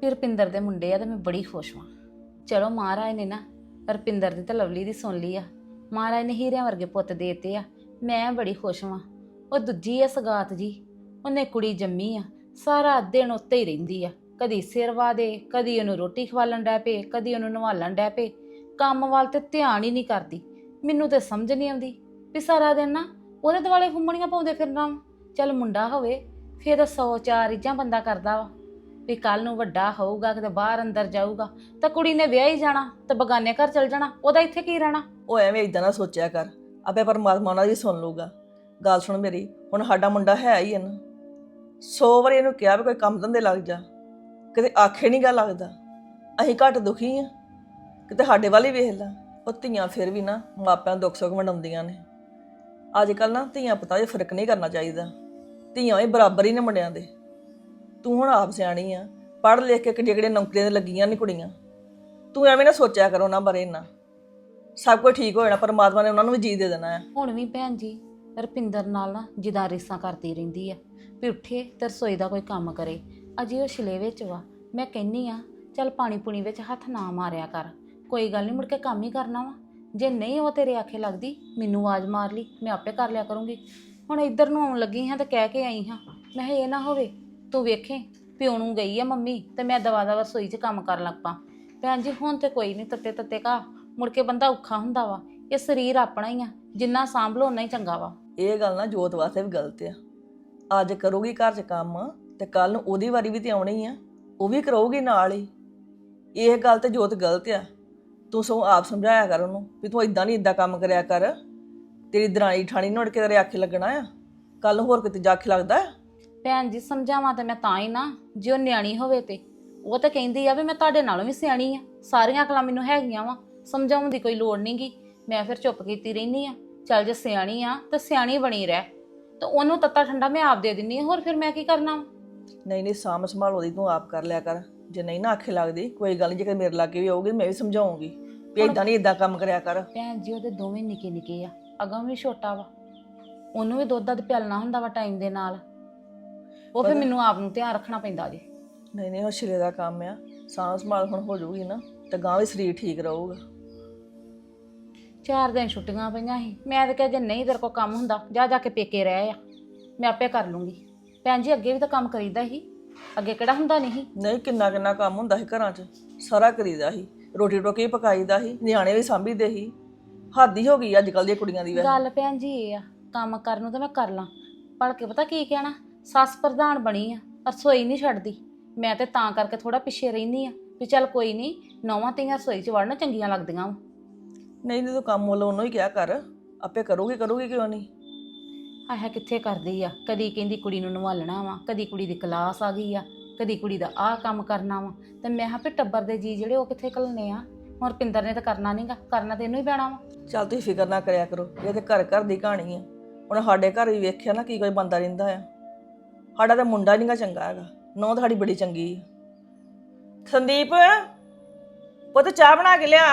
ਫਿਰ ਰਪਿੰਦਰ ਦੇ ਮੁੰਡੇ ਆ ਤੇ ਮੈਂ ਬੜੀ ਖੁਸ਼ ਹਾਂ ਚਲੋ ਮਹਾਰਾਜ ਨੇ ਨਾ ਰਪਿੰਦਰ ਦੀ ਤਾਂ ਲਵਲੀ ਦੀ ਸੁਣ ਲਈ ਆ। ਮਹਾਰਾਜ ਨੇ ਹੀਰਿਆਂ ਵਰਗੇ ਪੁੱਤ ਦੇਤੇ ਆ। ਮੈਂ ਬੜੀ ਖੁਸ਼ ਹਾਂ ਉਹ ਦੂਜੀ ਆ ਸਗਾਤ ਜੀ। ਉਹਨੇ ਕੁੜੀ ਜੰਮੀ ਆ। ਸਾਰਾ ਦਿਨ ਉੱਤੇ ਹੀ ਰਹਿੰਦੀ ਆ। ਕਦੀ ਸਿਰ ਵਾ ਦੇ ਕਦੀ ਉਹਨੂੰ ਰੋਟੀ ਖਵਾਲਣ ਡੈ ਪਏ, ਕਦੀ ਉਹਨੂੰ ਨਵਾਲਣ ਡੈ ਪਏ। ਕੰਮ ਵੱਲ ਤੇ ਧਿਆਨ ਹੀ ਨਹੀਂ ਕਰਦੀ। ਮੈਨੂੰ ਤੇ ਸਮਝ ਨਹੀਂ ਆਉਂਦੀ ਵੀ ਸਾਰਾ ਦਿਨ ਨਾ ਉਹਦੇ ਦੁਆਲੇ ਫੁੰਮਣੀਆਂ ਪਾਉਂਦੇ ਫਿਰਨਾ ਵਾ। ਚੱਲ ਮੁੰਡਾ ਹੋਵੇ, ਫਿਰ ਸੌ ਚਾਰ ਇੱਜਾਂ ਬੰਦਾ ਕਰਦਾ ਵਾ। ਵੀ ਕੱਲ ਨੂੰ ਵੱਡਾ ਹੋਊਗਾ, ਕਿਤੇ ਬਾਹਰ ਅੰਦਰ ਜਾਊਗਾ, ਤਾਂ ਕੁੜੀ ਨੇ ਵਿਆਹ ਹੀ ਜਾਣਾ, ਤੇ ਬਗਾਨੇ ਘਰ ਚਲ ਜਾਣਾ, ਉਹਦਾ ਇੱਥੇ ਕੀ ਰਹਿਣਾ? ਉਹ ਐਵੇਂ ਇਦਾਂ ਨਾ ਸੋਚਿਆ ਕਰ, ਆਪੇ ਪਰਮਾਤਮਾ ਉਹਨਾਂ ਦੀ ਸੁਣ ਲੂਗਾ ਗੱਲ ਸੁਣ ਮੇਰੀ, ਹੁਣ ਸਾਡਾ ਮੁੰਡਾ ਹੈ ਹੀ ਹੈ ਨਾ। ਸੌ ਵਾਰੀ ਇਹਨੂੰ ਕਿਹਾ ਵੀ ਕੋਈ ਕੰਮ ਧੰਦੇ ਲੱਗ ਜਾ, ਕਿਤੇ ਆਖੇ ਨਹੀਂ ਗਾ ਲੱਗਦਾ। ਅਸੀਂ ਘੱਟ ਦੁਖੀ ਆ, ਕਿਤੇ ਸਾਡੇ ਵੱਲ ਹੀ ਵੇਖ ਲੈ। ਉਹ ਧੀਆਂ ਫਿਰ ਵੀ ਨਾ ਮਾਪਿਆਂ ਨੂੰ ਦੁੱਖ ਸੁੱਖ ਵੰਡਾਉਂਦੀਆਂ ਨੇ। ਅੱਜ ਕੱਲ ਨਾ ਧੀਆਂ ਪਤਾ ਜੇ ਫ਼ਰਕ ਨਹੀਂ ਕਰਨਾ ਚਾਹੀਦਾ। ਧੀਆਂ ਵੀ ਬਰਾਬਰ ਹੀ ਨੇ ਮੁੰਡਿਆਂ ਦੇ। ਤੂੰ ਹੁਣ ਆਪ ਸਿਆਣੀ ਆ, ਪੜ੍ਹ ਲਿਖ ਕੇ ਕਿਹੜੀਆਂ ਕਿਹੜੀਆਂ ਨੌਕਰੀਆਂ ਤੇ ਲੱਗੀਆਂ ਨੇ ਕੁੜੀਆਂ। ਤੂੰ ਐਵੇਂ ਨਾ ਸੋਚਿਆ ਕਰ ਉਹਨਾਂ ਬਾਰੇ ਇੰਨਾ। ਸਭ ਕੁਝ ਠੀਕ ਹੋ ਜਾਣਾ, ਪਰਮਾਤਮਾ ਨੇ ਉਹਨਾਂ ਨੂੰ ਵੀ ਜੀ ਦੇ ਦੇਣਾ ਹੈ। ਹੁਣ ਵੀ ਭੈਣ ਜੀ, ਰਪਿੰਦਰ ਨਾਲ ਨਾ ਜਿੱਦਾਂ ਰੀਸਾਂ ਕਰਦੀ ਰਹਿੰਦੀ ਆ ਵੀ ਉੱਠੇ ਤੇ ਰਸੋਈ ਦਾ ਕੋਈ ਕੰਮ ਕਰੇ। ਅਜੇ ਉਹ ਛਲੇ ਵਿੱਚ ਵਾ। ਮੈਂ ਕਹਿੰਨੀ ਆ, ਚੱਲ ਪਾਣੀ ਪੁਣੀ ਵਿੱਚ ਹੱਥ ਨਾ ਮਾਰਿਆ ਕਰ। ਕੋਈ ਗੱਲ ਨਹੀਂ ਮੁੜ ਕੇ ਕੰਮ ਹੀ ਕਰਨਾ ਵਾ। ਜੇ ਨਹੀਂ ਉਹ ਤੇਰੇ ਆਖੇ ਲੱਗਦੀ, ਮੈਨੂੰ ਆਵਾਜ਼ ਮਾਰ ਲਈ, ਮੈਂ ਆਪੇ ਕਰ ਲਿਆ ਕਰੂੰਗੀ। ਹੁਣ ਇੱਧਰ ਨੂੰ ਆਉਣ ਲੱਗੀ ਹਾਂ ਤੇ ਕਹਿ ਕੇ ਆਈ ਹਾਂ। ਮੈਂ ਕਿਹਾ ਇਹ ਨਾ ਹੋਵੇ ਤੂੰ ਵੇਖੇ, ਪਿਓ ਨੂੰ ਗਈ ਆ ਮੰਮੀ, ਤੇ ਮੈਂ ਦਵਾ ਦਵਾ ਰਸੋਈ 'ਚ ਕੰਮ ਕਰਨ ਲੱਗ ਪਾਂ। ਭੈਣ ਜੀ, ਹੁਣ ਤੇ ਕੋਈ ਨਹੀਂ, ਤੱਤੇ ਤੱਤੇ ਕਾ ਮੁੜ ਕੇ ਬੰਦਾ ਔਖਾ ਹੁੰਦਾ ਵਾ। ਇਹ ਸਰੀਰ ਆਪਣਾ ਹੀ ਆ, ਜਿੰਨਾ ਸਾਂਭਲੋ ਉਨਾ ਹੀ ਚੰਗਾ ਵਾ। ਇਹ ਗੱਲ ਨਾ ਜੋਤ ਵਾਸਤੇ ਵੀ ਗਲਤ ਆ। ਅੱਜ ਕਰੂਗੀ ਘਰ 'ਚ ਕੰਮ, ਤੇ ਕੱਲ ਨੂੰ ਉਹਦੀ ਵਾਰੀ ਵੀ ਤੇ ਆਉਣੀ ਆ। ਉਹ ਵੀ ਕਰੂਗੀ ਨਾਲ ਹੀ। ਇਹ ਗੱਲ ਤੇ ਜੋਤ ਗਲਤ ਆ। ਤੂੰ ਸੋ ਆਪ ਸਮਝਾਇਆ ਕਰ ਉਹਨੂੰ ਵੀ ਤੂੰ ਇਦਾਂ ਨਹੀਂ ਇਦਾਂ ਕੰਮ ਕਰਿਆ ਕਰ। ਤੇਰੀ ਦਰਾਣੀ ਠਾਣੀ ਨੋੜ ਕੇ ਤੇਰੇ ਆਖੇ ਲੱਗਣਾ ਆ। ਕੱਲ ਨੂੰ ਹੋਰ ਕਿਤੇ ਜਾ ਲੱਗਦਾ ਆ? ਭੈਣ ਜੀ ਸਮਝਾਵਾਂ ਤੇ ਮੈਂ ਤਾਂ ਹੀ ਨਾ ਜੇ ਉਹ ਨਿਆਣੀ ਹੋਵੇ ਤੇ। ਉਹ ਤਾਂ ਕਹਿੰਦੀ ਆ ਵੀ ਮੈਂ ਤੁਹਾਡੇ ਨਾਲੋਂ ਵੀ ਸਿਆਣੀ ਆ। ਸਾਰੀਆਂ ਅਕਲਾਂ ਮੈਨੂੰ ਹੈਗੀਆਂ ਵਾ ਸਮਝਾਉਣ ਦੀ ਕੋਈ ਲੋੜ ਨਹੀਂਗੀ ਮੈਂ ਫਿਰ ਚੁੱਪ ਕੀਤੀ ਰਹਿਨੀ ਆ। ਚੱਲ ਜੇ ਸਿਆਣੀ ਆ ਤਾਂ ਸਿਆਣੀ ਬਣੀ ਰਹਿ। ਤੇ ਉਹਨੂੰ ਤੱਤਾ ਠੰਡਾ ਮੈਂ ਆਪ ਦੇ ਦਿੰਨੀ ਆ ਹੋਰ ਫਿਰ ਮੈਂ ਕੀ ਕਰਨਾ ਵਾ? ਨਹੀਂ ਨਹੀਂ ਸਾਂਭ ਸੰਭਾਲ ਉਹਦੀ ਤੂੰ ਆਪ ਕਰ ਲਿਆ ਕਰ। ਜੇ ਨਹੀਂ ਨਾ ਆਖੇ ਲੱਗਦੀ ਕੋਈ ਗੱਲ ਨਹੀਂ ਜੇ ਮੇਰੇ ਲਾਗੇ ਵੀ ਆਊਗੀ ਮੈਂ ਵੀ ਸਮਝਾਉਂਗੀ ਵੀ ਇਦਾਂ ਨਹੀਂ ਇਦਾਂ ਕੰਮ ਕਰਿਆ ਕਰ। ਭੈਣ ਜੀ ਉਹਦੇ ਦੋਵੇਂ ਨਿੱਕੇ ਨਿੱਕੇ ਆ। ਅਗਾਂ ਵੀ ਛੋਟਾ ਵਾ। ਉਹਨੂੰ ਵੀ ਦੁੱਧ ਦੱਧ ਪਿਆਲਣਾ ਹੁੰਦਾ ਵਾ ਟਾਈਮ ਦੇ ਨਾਲ। ਉਹ ਫਿਰ ਮੈਨੂੰ ਆਪ ਨੂੰ ਧਿਆਨ ਰੱਖਣਾ ਪੈਂਦਾ ਜੀ। ਨਹੀਂ ਨਹੀਂ ਉਹ ਸਿਰੇ ਦਾ ਕੰਮ ਆ। ਸਾਂਭ ਸੰਭਾਲ ਹੁਣ ਹੋ ਜਾਊਗੀ ਨਾ ਤੇ ਗਾਂ ਵੀ ਸਰੀਰ ਠੀਕ ਰਹੂਗਾ। ਚਾਰ ਦਿਨ ਛੁੱਟੀਆਂ ਪਈਆਂ ਸੀ। ਮੈਂ ਤਾਂ ਕਿਹਾ ਜੇ ਨਹੀਂ ਤੇਰੇ ਕੋਲ ਕੰਮ ਹੁੰਦਾ ਜਾ ਜਾ ਕੇ ਪੇਕੇ ਰਹਿ ਆ। ਮੈਂ ਆਪੇ ਕਰ ਲੂੰਗੀ। ਭੈਣ ਜੀ ਅੱਗੇ ਵੀ ਤਾਂ ਕੰਮ ਕਰੀਦਾ ਸੀ। ਅੱਗੇ ਕਿਹੜਾ ਹੁੰਦਾ ਨਹੀਂ? ਨਹੀਂ ਕਿੰਨਾ ਕਿੰਨਾ ਕੰਮ ਹੁੰਦਾ ਸੀ ਘਰਾਂ 'ਚ। ਸਾਰਾ ਕਰੀਦਾ ਸੀ। ਰੋਟੀ ਟੋਕੀ ਪਕਾਈਦਾ ਸੀ। ਨਿਆਣੇ ਵੀ ਸਾਂਭੀਦੇ ਸੀ। ਹੱਦ ਹੀ ਹੋ ਗਈ ਅੱਜ ਕੱਲ ਦੀਆਂ ਕੁੜੀਆਂ ਦੀ ਵੈਸੇ। ਗੱਲ ਭੈਣ ਜੀ ਇਹ ਆ ਕੰਮ ਕਰਨ ਨੂੰ ਤਾਂ ਮੈਂ ਕਰ ਲਾਂ। ਪੜ ਕੇ ਪਤਾ ਕੀ ਕਹਿਣਾ? ਸੱਸ ਪ੍ਰਧਾਨ ਬਣੀ ਆ ਰਸੋਈ ਨਹੀਂ ਛੱਡਦੀ। ਮੈਂ ਤੇ ਤਾਂ ਕਰਕੇ ਥੋੜਾ ਪਿੱਛੇ ਰਹਿਨੀ ਆ ਵੀ ਚੱਲ ਕੋਈ ਨਹੀਂ ਨੌਵਾਂ ਤੀਆਂ ਰਸੋਈ 'ਚ ਵੜਨਾ ਚੰਗੀਆਂ ਲੱਗਦੀਆਂ ਵਾ। ਨਹੀਂ ਨਹੀਂ ਤੂੰ ਕੰਮ ਵੱਲੋਂ ਉਹਨੂੰ ਹੀ ਕਿਹਾ ਕਰ ਆਪੇ ਕਰੂਗੀ ਕਰੂਗੀ ਕਿਉਂ ਨਹੀਂ? ਆਹ ਕਿੱਥੇ ਕਰਦੀ ਆ? ਕਦੀ ਕਹਿੰਦੀ ਕੁੜੀ ਨੂੰ ਨਵਾਲਣਾ ਵਾ ਕਦੀ ਕੁੜੀ ਦੀ ਕਲਾਸ ਆ ਗਈ ਆ ਕਦੀ ਕੁੜੀ ਦਾ ਆਹ ਕੰਮ ਕਰਨਾ ਵਾ। ਤੇ ਮੈਂ ਕਿਹਾ ਵੀ ਟੱਬਰ ਦੇ ਜੀ ਜਿਹੜੇ ਉਹ ਕਿੱਥੇ ਘੱਲਣੇ ਆ? ਹੁਣ ਪਿੰਦਰ ਨੇ ਤਾਂ ਕਰਨਾ ਨਹੀਂਗਾ ਕਰਨਾ ਤੇ ਇਹਨੂੰ ਹੀ ਪੈਣਾ ਵਾ। ਚੱਲ ਤੁਸੀਂ ਫਿਕਰ ਨਾ ਕਰਿਆ ਕਰੋ ਇਹ ਤੇ ਘਰ ਘਰ ਦੀ ਕਹਾਣੀ ਆ। ਹੁਣ ਸਾਡੇ ਘਰ ਵੀ ਵੇਖਿਆ ਨਾ ਕੀ ਕੋਈ ਬੰਦਾ ਰਹਿੰਦਾ ਆ। ਸਾਡਾ ਤਾਂ ਮੁੰਡਾ ਨਹੀਂਗਾ ਚੰਗਾ ਹੈਗਾ, ਨੌ ਤਾਂ ਸਾਡੀ ਬੜੀ ਚੰਗੀ ਆ। ਸੰਦੀਪ, ਪੁੱਤ ਚਾਹ ਬਣਾ ਕੇ ਲਿਆ।